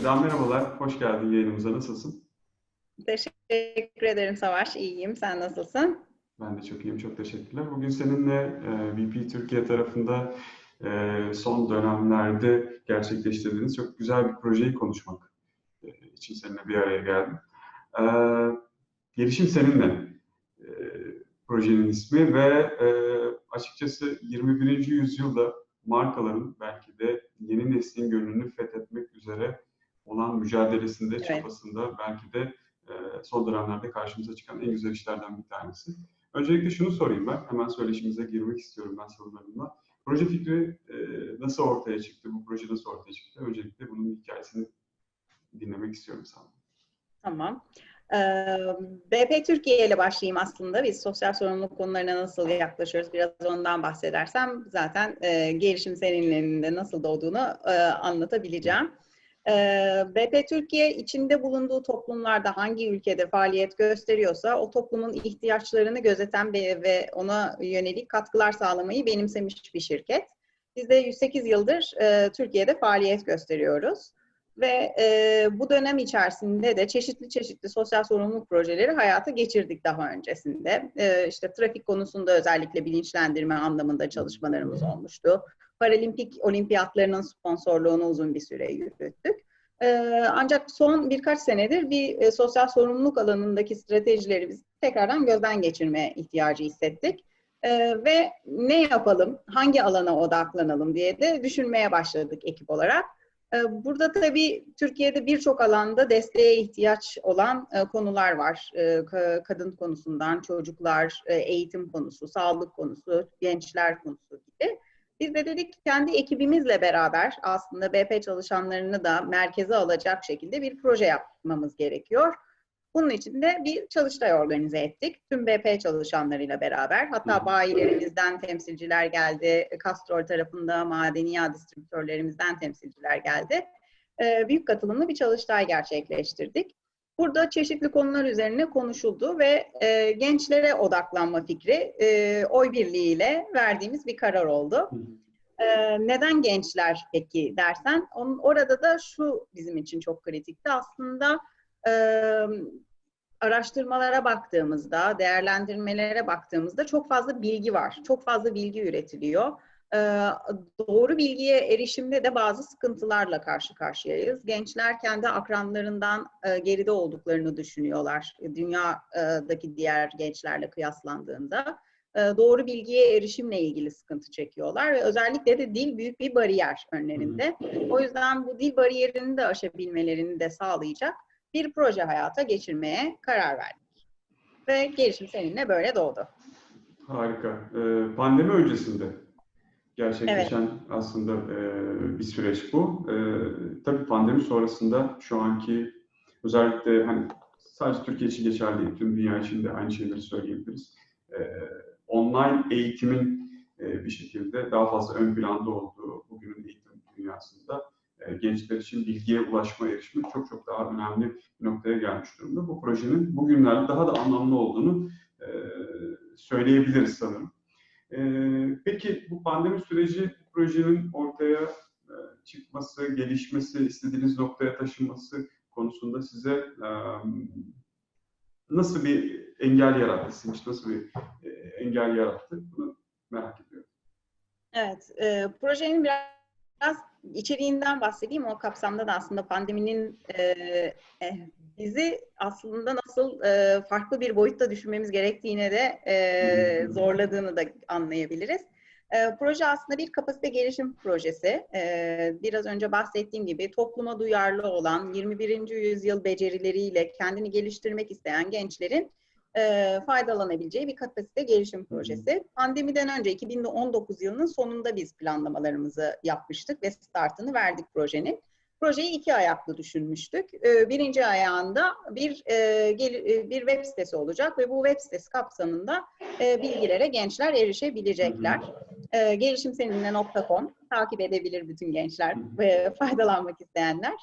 Eda merhabalar, hoş geldin yayınımıza. Nasılsın? Teşekkür ederim Savaş. İyiyim. Sen nasılsın? Ben de çok iyiyim, çok teşekkürler. Bugün seninle e, VP Türkiye tarafında e, son dönemlerde gerçekleştirdiğiniz çok güzel bir projeyi konuşmak e, için seninle bir araya geldim. E, Gelişim Seninle e, projenin ismi ve e, açıkçası 21. yüzyılda markaların belki de yeni neslin gönlünü fethetmek üzere olan mücadelesinde, Evet. çabasında belki de e, son dönemlerde karşımıza çıkan en güzel işlerden bir tanesi. Öncelikle şunu sorayım ben, hemen söyleşimize girmek istiyorum ben sorularımla. Proje fikri e, nasıl ortaya çıktı, bu proje nasıl ortaya çıktı? Öncelikle bunun hikayesini dinlemek istiyorum senden. Tamam. BP Türkiye ile başlayayım aslında. Biz sosyal sorumluluk konularına nasıl yaklaşıyoruz? Biraz ondan bahsedersem zaten e, gelişim seninlerinde nasıl doğduğunu e, anlatabileceğim. Ee, BP Türkiye içinde bulunduğu toplumlarda hangi ülkede faaliyet gösteriyorsa o toplumun ihtiyaçlarını gözeten ve ona yönelik katkılar sağlamayı benimsemiş bir şirket. Biz de 108 yıldır e, Türkiye'de faaliyet gösteriyoruz. Ve e, bu dönem içerisinde de çeşitli çeşitli sosyal sorumluluk projeleri hayata geçirdik daha öncesinde. E, işte trafik konusunda özellikle bilinçlendirme anlamında çalışmalarımız olmuştu. Paralimpik olimpiyatlarının sponsorluğunu uzun bir süre yürüttük. E, ancak son birkaç senedir bir e, sosyal sorumluluk alanındaki stratejileri biz tekrardan gözden geçirme ihtiyacı hissettik. E, ve ne yapalım, hangi alana odaklanalım diye de düşünmeye başladık ekip olarak. Ee, Burada tabii Türkiye'de birçok alanda desteğe ihtiyaç olan e, konular var. Ka- Kadın konusundan, çocuklar, e, eğitim konusu, sağlık konusu, gençler konusu gibi. Biz de dedik ki kendi ekibimizle beraber aslında BP çalışanlarını da merkeze alacak şekilde bir proje yapmamız gerekiyor. Bunun için de bir çalıştay organize ettik. Tüm BP çalışanlarıyla beraber. Hatta bayilerimizden temsilciler geldi. Castrol tarafında madeni yağ distribütörlerimizden temsilciler geldi. Büyük katılımlı bir çalıştay gerçekleştirdik. Burada çeşitli konular üzerine konuşuldu ve e, gençlere odaklanma fikri e, oy birliğiyle verdiğimiz bir karar oldu. Ee, neden gençler peki dersen, onun, orada da şu bizim için çok kritikti. Aslında e, araştırmalara baktığımızda, değerlendirmelere baktığımızda çok fazla bilgi var. Çok fazla bilgi üretiliyor. Ee, doğru bilgiye erişimde de bazı sıkıntılarla karşı karşıyayız. Gençler kendi akranlarından e, geride olduklarını düşünüyorlar. Dünyadaki diğer gençlerle kıyaslandığında. E, doğru bilgiye erişimle ilgili sıkıntı çekiyorlar ve özellikle de dil büyük bir bariyer önlerinde. O yüzden bu dil bariyerini de aşabilmelerini de sağlayacak bir proje hayata geçirmeye karar verdik. Ve gelişim seninle böyle doğdu. Harika. Ee, pandemi öncesinde gerçekleşen aslında e, bir süreç bu. E, tabii pandemi sonrasında şu anki özellikle hani sadece Türkiye için geçerli değil, tüm dünya için de aynı şeyleri söyleyebiliriz. E, online eğitimin e, bir şekilde daha fazla ön planda olduğu bugünün eğitim dünyasında e, gençler için bilgiye ulaşma erişimi çok çok daha önemli bir noktaya gelmiş durumda. Bu projenin bugünlerde daha da anlamlı olduğunu e, söyleyebiliriz sanırım. E, peki bu pandemi süreci projenin ortaya e, çıkması, gelişmesi, istediğiniz noktaya taşınması konusunda size e, nasıl bir engel yarattı? Sizin nasıl bir e, engel yarattı? Bunu merak ediyorum. Evet, e, projenin biraz içeriğinden bahsedeyim. O kapsamda da aslında pandeminin e, e, bizi aslında nasıl e, farklı bir boyutta düşünmemiz gerektiğine de e, zorladığını da anlayabiliriz. E, proje aslında bir kapasite gelişim projesi. E, biraz önce bahsettiğim gibi topluma duyarlı olan 21. yüzyıl becerileriyle kendini geliştirmek isteyen gençlerin e, faydalanabileceği bir kapasite gelişim projesi. Pandemiden önce 2019 yılının sonunda biz planlamalarımızı yapmıştık ve startını verdik projenin. Projeyi iki ayaklı düşünmüştük. E, birinci ayağında bir e, e, bir web sitesi olacak ve bu web sitesi kapsamında e, bilgilere gençler erişebilecekler. E, gelişimseninle.com takip edebilir bütün gençler ve faydalanmak isteyenler.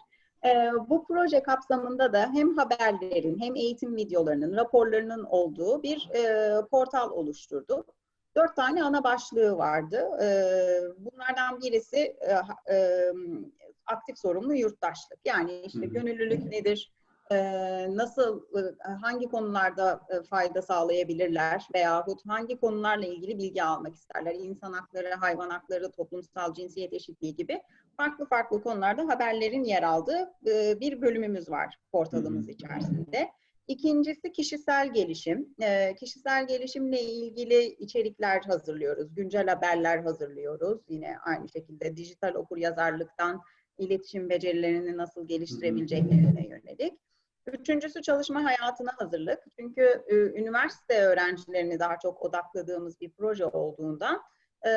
Ee, bu proje kapsamında da hem haberlerin hem eğitim videolarının, raporlarının olduğu bir portal oluşturduk. Dört tane ana başlığı vardı. Ee, bunlardan birisi aktif sorumlu yurttaşlık. Yani işte gönüllülük nedir? E, nasıl, e, hangi konularda e, fayda sağlayabilirler veyahut hangi konularla ilgili bilgi almak isterler? İnsan hakları, hayvan hakları, toplumsal cinsiyet eşitliği gibi farklı farklı konularda haberlerin yer aldığı e, bir bölümümüz var portalımız içerisinde. İkincisi kişisel gelişim. Kişisel gelişimle ilgili içerikler hazırlıyoruz. Güncel haberler hazırlıyoruz. Yine aynı şekilde dijital okur yazarlıktan iletişim becerilerini nasıl geliştirebileceklerine yönelik. Üçüncüsü çalışma hayatına hazırlık. Çünkü e, üniversite öğrencilerini daha çok odakladığımız bir proje olduğundan e,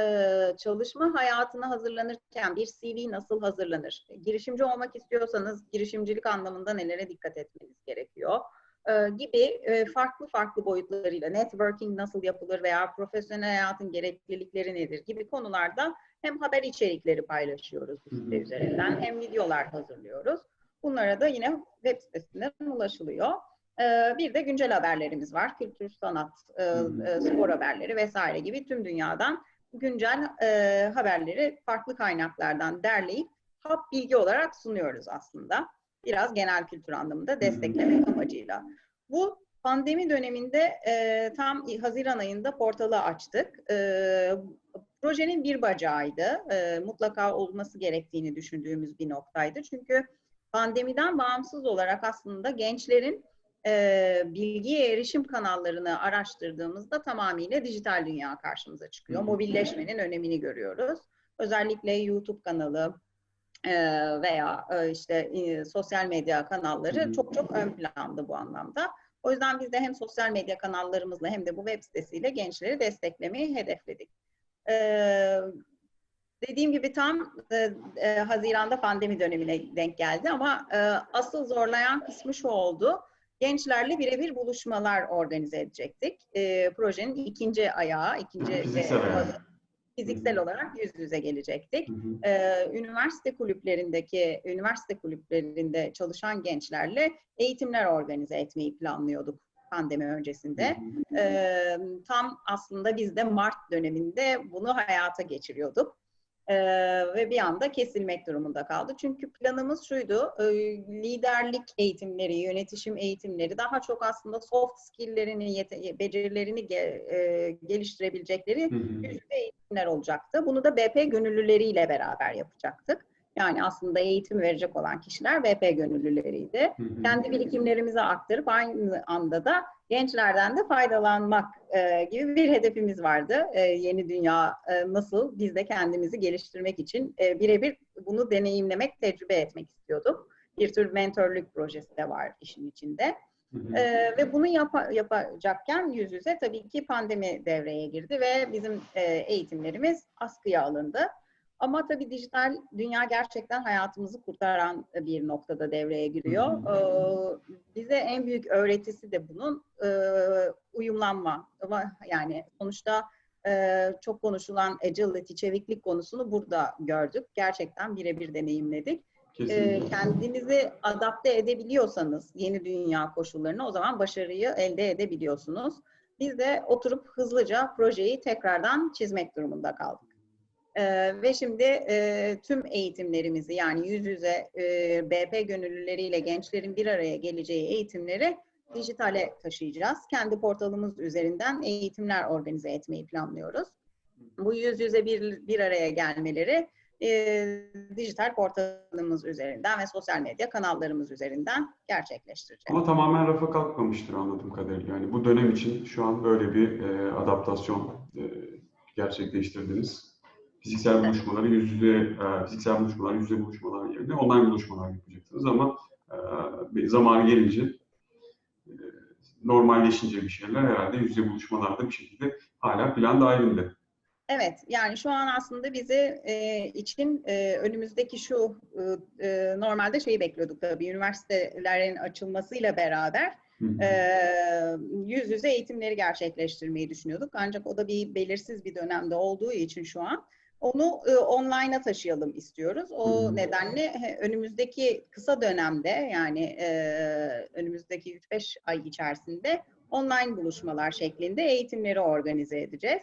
çalışma hayatına hazırlanırken bir CV nasıl hazırlanır? Girişimci olmak istiyorsanız girişimcilik anlamında nelere dikkat etmeniz gerekiyor? E, gibi e, farklı farklı boyutlarıyla networking nasıl yapılır veya profesyonel hayatın gereklilikleri nedir gibi konularda hem haber içerikleri paylaşıyoruz bu site üzerinden hem videolar hazırlıyoruz. Bunlara da yine web sitesinden ulaşılıyor. Ee, Bir de güncel haberlerimiz var. Kültür, sanat, e, e, spor haberleri vesaire gibi tüm dünyadan güncel e, haberleri farklı kaynaklardan derleyip hap bilgi olarak sunuyoruz aslında. Biraz genel kültür anlamında desteklemek amacıyla. Bu pandemi döneminde e, tam Haziran ayında portalı açtık. E, projenin bir bacağıydı. E, mutlaka olması gerektiğini düşündüğümüz bir noktaydı. Çünkü pandemiden bağımsız olarak aslında gençlerin e, bilgiye erişim kanallarını araştırdığımızda tamamıyla dijital dünya karşımıza çıkıyor. Mobilleşmenin önemini görüyoruz. Özellikle YouTube kanalı veya e, işte e, sosyal medya kanalları çok çok ön planda bu anlamda. O yüzden biz de hem sosyal medya kanallarımızla hem de bu web sitesiyle gençleri desteklemeyi hedefledik. Ee, dediğim gibi tam e, e, Haziran'da pandemi dönemine denk geldi ama e, asıl zorlayan kısmı şu oldu. Gençlerle birebir buluşmalar organize edecektik. E, projenin ikinci ayağı, ikinci Fiziksel ayağı. Fiziksel olarak yüz yüze gelecektik. Hı hı. Ee, üniversite kulüplerindeki, üniversite kulüplerinde çalışan gençlerle eğitimler organize etmeyi planlıyorduk pandemi öncesinde. Ee, tam aslında biz de Mart döneminde bunu hayata geçiriyorduk. Ee, ve bir anda kesilmek durumunda kaldı. Çünkü planımız şuydu, e, liderlik eğitimleri, yönetişim eğitimleri daha çok aslında soft skill'lerini, becerilerini ge- e, geliştirebilecekleri yüzde eğitimler olacaktı. Bunu da BP gönüllüleriyle beraber yapacaktık. Yani aslında eğitim verecek olan kişiler BP gönüllüleriydi. Hı hı. Kendi birikimlerimizi aktarıp aynı anda da gençlerden de faydalanmak e, gibi bir hedefimiz vardı. E, yeni dünya e, nasıl biz de kendimizi geliştirmek için e, birebir bunu deneyimlemek, tecrübe etmek istiyorduk. Bir tür mentorluk projesi de var işin içinde. Hı hı. Ee, ve bunu yapa- yapacakken yüz yüze tabii ki pandemi devreye girdi ve bizim e, eğitimlerimiz askıya alındı. Ama tabii dijital dünya gerçekten hayatımızı kurtaran bir noktada devreye giriyor. Ee, bize en büyük öğretisi de bunun e, uyumlanma. Yani sonuçta e, çok konuşulan agility, çeviklik konusunu burada gördük. Gerçekten birebir deneyimledik e, kendinizi adapte edebiliyorsanız yeni dünya koşullarına o zaman başarıyı elde edebiliyorsunuz. Biz de oturup hızlıca projeyi tekrardan çizmek durumunda kaldık. E, ve şimdi e, tüm eğitimlerimizi yani yüz yüze e, BP gönüllüleriyle gençlerin bir araya geleceği eğitimleri dijitale taşıyacağız. Kendi portalımız üzerinden eğitimler organize etmeyi planlıyoruz. Bu yüz yüze bir, bir araya gelmeleri e, dijital portalımız üzerinden ve sosyal medya kanallarımız üzerinden gerçekleştireceğiz. Ama tamamen rafa kalkmamıştır anladığım kadarıyla. Yani bu dönem için şu an böyle bir e, adaptasyon e, gerçekleştirdiniz. Fiziksel buluşmaları yüz yüze, e, fiziksel buluşmalar yüz yüze buluşmalar yerine online buluşmalar yapacaksınız ama e, bir zamanı gelince e, normalleşince bir şeyler herhalde yüz yüze buluşmalarda bir şekilde hala plan dahilinde. Evet, yani şu an aslında bizi e, için e, önümüzdeki şu e, normalde şeyi bekliyorduk tabii üniversitelerin açılmasıyla beraber e, yüz yüze eğitimleri gerçekleştirmeyi düşünüyorduk. Ancak o da bir belirsiz bir dönemde olduğu için şu an onu e, online'a taşıyalım istiyoruz. O hı. nedenle he, önümüzdeki kısa dönemde yani e, önümüzdeki 3-5 ay içerisinde online buluşmalar şeklinde eğitimleri organize edeceğiz.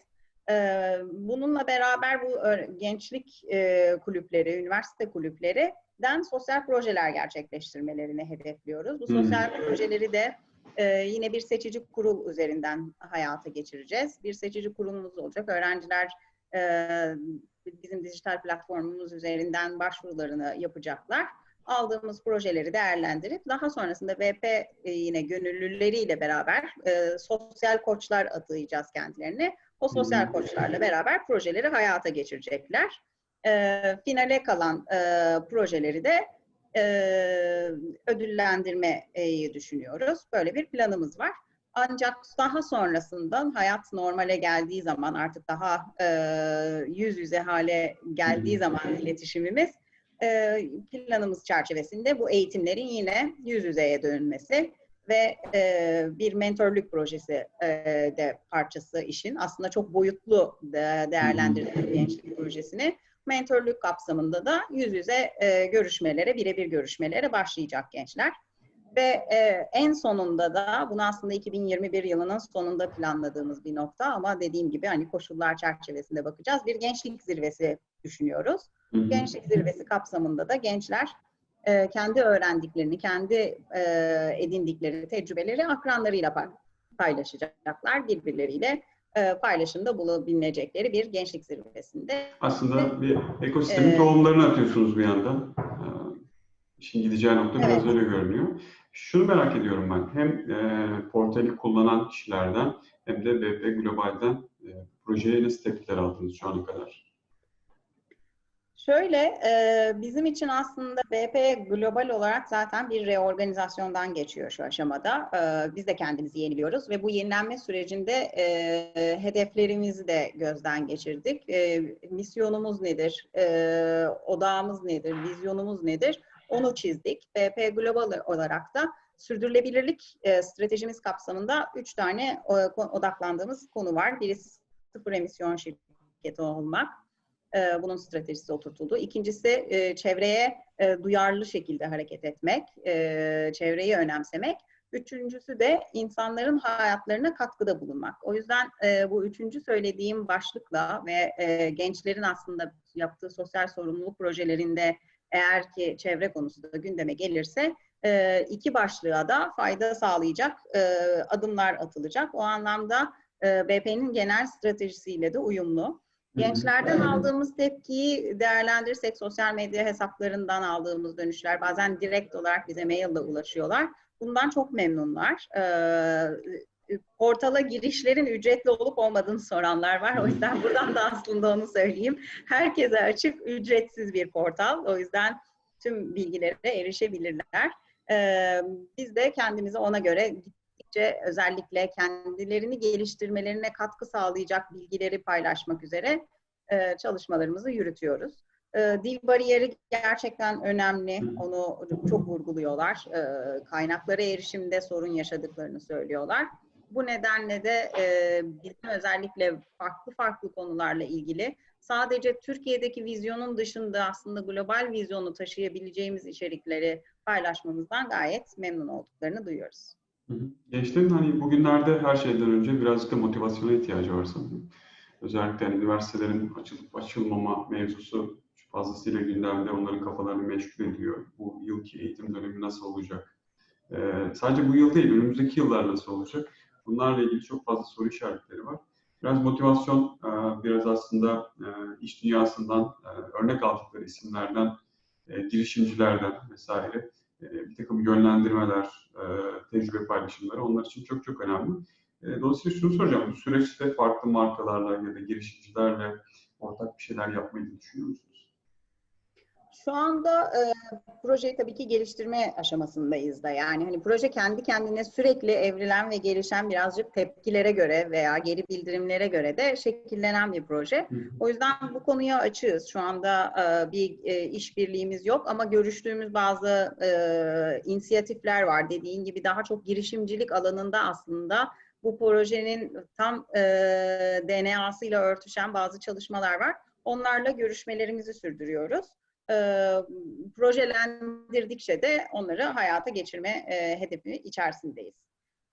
Ee, bununla beraber bu gençlik e, kulüpleri, üniversite kulüpleri,den sosyal projeler gerçekleştirmelerini hedefliyoruz. Bu sosyal hmm. projeleri de e, yine bir seçici kurul üzerinden hayata geçireceğiz. Bir seçici kurulumuz olacak. Öğrenciler e, bizim dijital platformumuz üzerinden başvurularını yapacaklar. Aldığımız projeleri değerlendirip daha sonrasında VP e, yine gönüllüleriyle beraber e, sosyal koçlar atayacağız kendilerini. O sosyal koçlarla beraber projeleri hayata geçirecekler. E, finale kalan e, projeleri de e, ödüllendirmeyi düşünüyoruz. Böyle bir planımız var. Ancak daha sonrasından hayat normale geldiği zaman artık daha e, yüz yüze hale geldiği zaman iletişimimiz e, planımız çerçevesinde bu eğitimlerin yine yüz yüzeye dönmesi ve e, bir mentorluk projesi e, de parçası işin. Aslında çok boyutlu de, değerlendirdik gençlik projesini. Mentorluk kapsamında da yüz yüze e, görüşmelere, birebir görüşmelere başlayacak gençler. Ve e, en sonunda da bunu aslında 2021 yılının sonunda planladığımız bir nokta ama dediğim gibi hani koşullar çerçevesinde bakacağız. Bir gençlik zirvesi düşünüyoruz. Hı hı. Gençlik zirvesi kapsamında da gençler e, kendi öğrendiklerini, kendi e, edindikleri tecrübeleri akranlarıyla paylaşacaklar birbirleriyle e, paylaşımda bulunabilecekleri bir gençlik zirvesinde. Aslında bir ekosistemin ee, tohumlarını atıyorsunuz bir yandan. Ee, işin gideceği nokta evet. biraz öyle görünüyor. Şunu merak ediyorum ben. Hem e, portali kullanan kişilerden hem de BP Global'den e, projeye nasıl tepkiler aldınız şu ana kadar? Şöyle, e, bizim için aslında BP global olarak zaten bir reorganizasyondan geçiyor şu aşamada. E, biz de kendimizi yeniliyoruz ve bu yenilenme sürecinde e, hedeflerimizi de gözden geçirdik. E, misyonumuz nedir, e, odağımız nedir, vizyonumuz nedir onu çizdik. BP global olarak da sürdürülebilirlik e, stratejimiz kapsamında üç tane e, odaklandığımız konu var. Birisi sıfır emisyon şirketi olmak e, bunun stratejisi oturtuldu. İkincisi çevreye duyarlı şekilde hareket etmek, çevreyi önemsemek. Üçüncüsü de insanların hayatlarına katkıda bulunmak. O yüzden e, bu üçüncü söylediğim başlıkla ve e, gençlerin aslında yaptığı sosyal sorumluluk projelerinde eğer ki çevre konusu da gündeme gelirse e, iki başlığa da fayda sağlayacak e, adımlar atılacak. O anlamda e, BP'nin genel stratejisiyle de uyumlu. Gençlerden aldığımız tepkiyi değerlendirirsek sosyal medya hesaplarından aldığımız dönüşler bazen direkt olarak bize maille ulaşıyorlar. Bundan çok memnunlar. Ee, portala girişlerin ücretli olup olmadığını soranlar var. O yüzden buradan da aslında onu söyleyeyim. Herkese açık, ücretsiz bir portal. O yüzden tüm bilgilere erişebilirler. Ee, biz de kendimizi ona göre gittikçe özellikle kendilerini geliştirmelerine katkı sağlayacak bilgileri paylaşmak üzere e, çalışmalarımızı yürütüyoruz. E, dil bariyeri gerçekten önemli. Onu çok vurguluyorlar. E, kaynaklara erişimde sorun yaşadıklarını söylüyorlar. Bu nedenle de e, bizim özellikle farklı farklı konularla ilgili sadece Türkiye'deki vizyonun dışında aslında global vizyonu taşıyabileceğimiz içerikleri paylaşmamızdan gayet memnun olduklarını duyuyoruz. Gençlerin hani bugünlerde her şeyden önce birazcık da motivasyona ihtiyacı var sanırım. Özellikle hani üniversitelerin açılıp açılmama mevzusu fazlasıyla gündemde onların kafalarını meşgul ediyor. Bu yılki eğitim dönemi nasıl olacak? Ee, sadece bu yıl değil, önümüzdeki yıllar nasıl olacak? Bunlarla ilgili çok fazla soru işaretleri var. Biraz motivasyon, e, biraz aslında e, iş dünyasından e, örnek aldıkları isimlerden, girişimcilerden vesaire bir takım yönlendirmeler, tecrübe paylaşımları onlar için çok çok önemli. Dolayısıyla şunu soracağım, bu süreçte farklı markalarla ya da girişimcilerle ortak bir şeyler yapmayı düşünüyor musunuz? Şu anda e, projeyi tabii ki geliştirme aşamasındayız da. Yani hani proje kendi kendine sürekli evrilen ve gelişen birazcık tepkilere göre veya geri bildirimlere göre de şekillenen bir proje. O yüzden bu konuya açığız. Şu anda e, bir e, işbirliğimiz yok ama görüştüğümüz bazı e, inisiyatifler var. Dediğin gibi daha çok girişimcilik alanında aslında bu projenin tam e, DNA'sıyla örtüşen bazı çalışmalar var. Onlarla görüşmelerimizi sürdürüyoruz e, projelendirdikçe de onları hayata geçirme e, hedefi içerisindeyiz.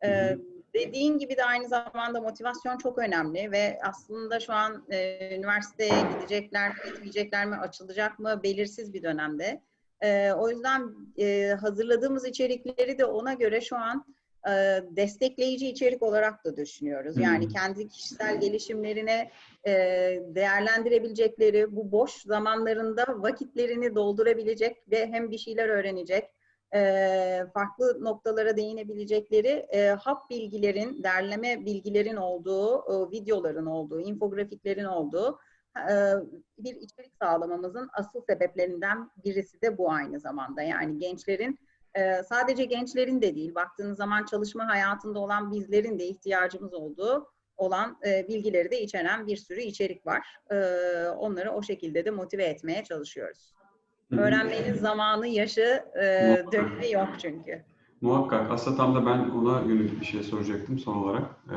E, dediğin gibi de aynı zamanda motivasyon çok önemli ve aslında şu an e, üniversiteye gidecekler mi, gitmeyecekler mi, açılacak mı belirsiz bir dönemde. E, o yüzden e, hazırladığımız içerikleri de ona göre şu an e, destekleyici içerik olarak da düşünüyoruz. Yani Hmm. kendi kişisel gelişimlerine e, değerlendirebilecekleri, bu boş zamanlarında vakitlerini doldurabilecek ve hem bir şeyler öğrenecek, e, farklı noktalara değinebilecekleri e, hap bilgilerin, derleme bilgilerin olduğu, e, videoların olduğu, infografiklerin olduğu e, bir içerik sağlamamızın asıl sebeplerinden birisi de bu aynı zamanda. Yani gençlerin e, sadece gençlerin de değil, baktığınız zaman çalışma hayatında olan bizlerin de ihtiyacımız olduğu olan e, bilgileri de içeren bir sürü içerik var. E, onları o şekilde de motive etmeye çalışıyoruz. Öğrenmenin zamanı, yaşı, e, dönemi yok çünkü. Muhakkak. Aslında tam da ben ona yönelik bir şey soracaktım son olarak. Ee,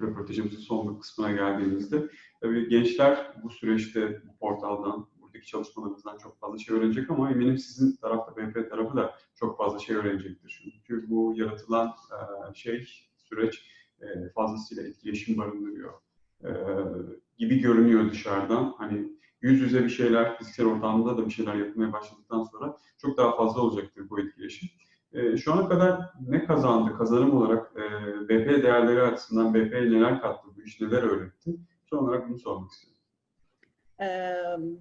röportajımızın son kısmına geldiğimizde. Tabii gençler bu süreçte bu portaldan, buradaki çalışmalarımızdan çok fazla şey öğrenecek ama eminim sizin tarafta, BP tarafı da çok fazla şey öğrenecektir. Çünkü bu yaratılan e, şey, süreç e, fazlasıyla etkileşim barındırıyor. E, gibi görünüyor dışarıdan. Hani yüz yüze bir şeyler, fiziksel ortamda da bir şeyler yapmaya başladıktan sonra çok daha fazla olacaktır bu etkileşim. Şu ana kadar ne kazandı, kazanım olarak BP değerleri açısından BP neler kattı, bu iş neler öğretti? Son olarak bunu sormak istiyorum.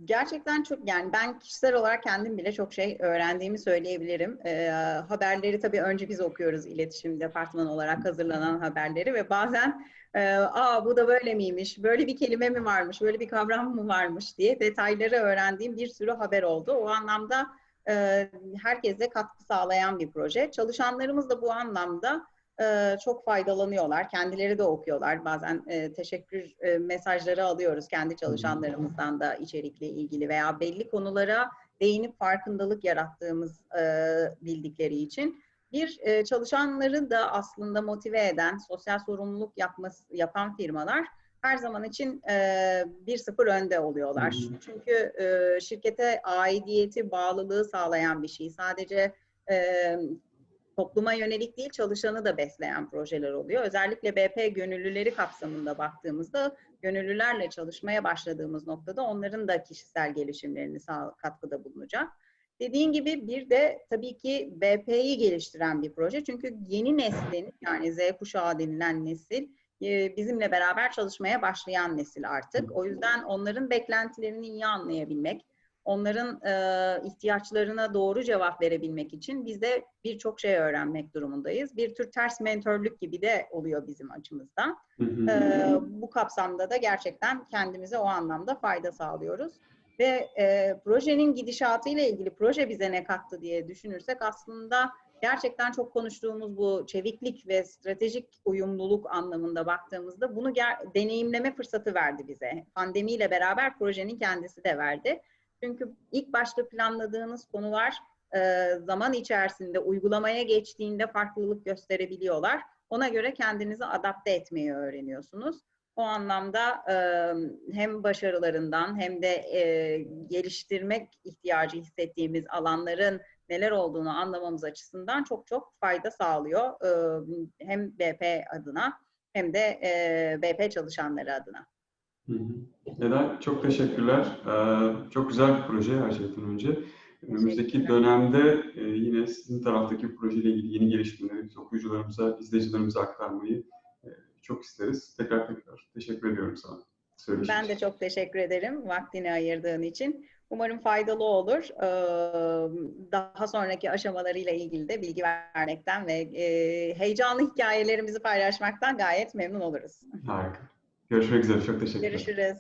Gerçekten çok yani ben kişisel olarak kendim bile çok şey öğrendiğimi söyleyebilirim. Ee, haberleri tabii önce biz okuyoruz iletişim departmanı olarak hazırlanan haberleri ve bazen e, aa bu da böyle miymiş, böyle bir kelime mi varmış, böyle bir kavram mı varmış diye detayları öğrendiğim bir sürü haber oldu. O anlamda e, herkese katkı sağlayan bir proje. Çalışanlarımız da bu anlamda e, çok faydalanıyorlar. Kendileri de okuyorlar. Bazen e, teşekkür e, mesajları alıyoruz kendi çalışanlarımızdan da içerikle ilgili veya belli konulara değinip farkındalık yarattığımız e, bildikleri için. Bir e, çalışanları da aslında motive eden, sosyal sorumluluk yapması, yapan firmalar her zaman için e, bir sıfır önde oluyorlar. Hı. Çünkü e, şirkete aidiyeti, bağlılığı sağlayan bir şey. Sadece e, topluma yönelik değil çalışanı da besleyen projeler oluyor. Özellikle BP gönüllüleri kapsamında baktığımızda gönüllülerle çalışmaya başladığımız noktada onların da kişisel gelişimlerini sağ, katkıda bulunacak. Dediğin gibi bir de tabii ki BP'yi geliştiren bir proje. Çünkü yeni neslin yani Z kuşağı denilen nesil e, bizimle beraber çalışmaya başlayan nesil artık. O yüzden onların beklentilerini iyi anlayabilmek, onların e, ihtiyaçlarına doğru cevap verebilmek için biz de birçok şey öğrenmek durumundayız. Bir tür ters mentörlük gibi de oluyor bizim açımızdan. Hı hı. E, bu kapsamda da gerçekten kendimize o anlamda fayda sağlıyoruz. Ve e, projenin gidişatıyla ilgili proje bize ne kattı diye düşünürsek aslında gerçekten çok konuştuğumuz bu çeviklik ve stratejik uyumluluk anlamında baktığımızda bunu deneyimleme fırsatı verdi bize. Pandemiyle beraber projenin kendisi de verdi. Çünkü ilk başta planladığınız konular e, zaman içerisinde uygulamaya geçtiğinde farklılık gösterebiliyorlar. Ona göre kendinizi adapte etmeyi öğreniyorsunuz. O anlamda e, hem başarılarından hem de e, geliştirmek ihtiyacı hissettiğimiz alanların neler olduğunu anlamamız açısından çok çok fayda sağlıyor. Hem BP adına hem de BP çalışanları adına. Eda çok teşekkürler. Ee, çok güzel bir proje her şeyden önce. Önümüzdeki dönemde e, yine sizin taraftaki projeyle ilgili yeni gelişmeleri okuyucularımıza, izleyicilerimize aktarmayı e, çok isteriz. Tekrar tekrar teşekkür ediyorum sana. Söyleşin Ben de çok teşekkür ederim vaktini ayırdığın için. Umarım faydalı olur. Ee, Daha sonraki aşamalarıyla ilgili de bilgi vermekten ve e, heyecanlı hikayelerimizi paylaşmaktan gayet memnun oluruz. Harika. Görüşmek üzere. Çok teşekkürler. Görüşürüz.